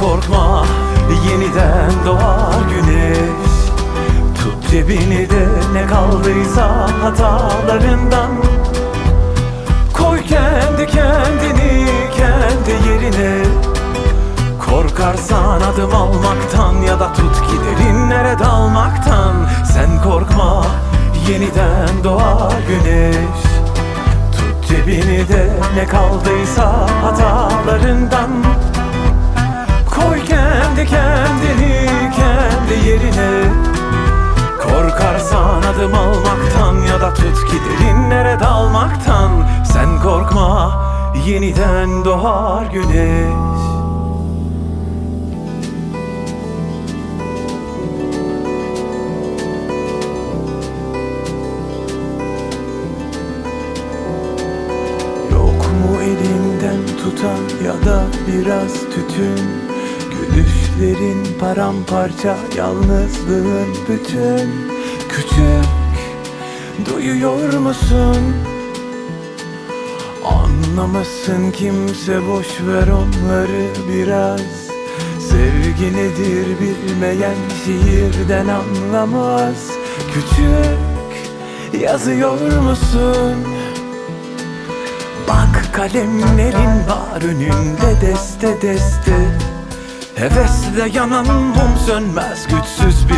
korkma yeniden doğar güneş. Tut cebini de ne kaldıysa hatalarından. Koy kendi kendini kendi yerine. Korkarsan adım almaktan ya da tut ki derinlere dalmaktan. Sen korkma yeniden doğar güneş. Tut cebini de ne kaldıysa hatalarından adım almaktan ya da tut ki derinlere dalmaktan. Sen korkma yeniden doğar güneş. Yok mu elinden tutan ya da biraz tütün? Gülüşlerin paramparça yalnızlığın bütün Küçük duyuyor musun? Anlamasın kimse boş ver onları biraz Sevgi nedir bilmeyen şiirden anlamaz Küçük yazıyor musun? Bak kalemlerin var önünde deste deste Hevesle yanan mum sönmez güçsüz bir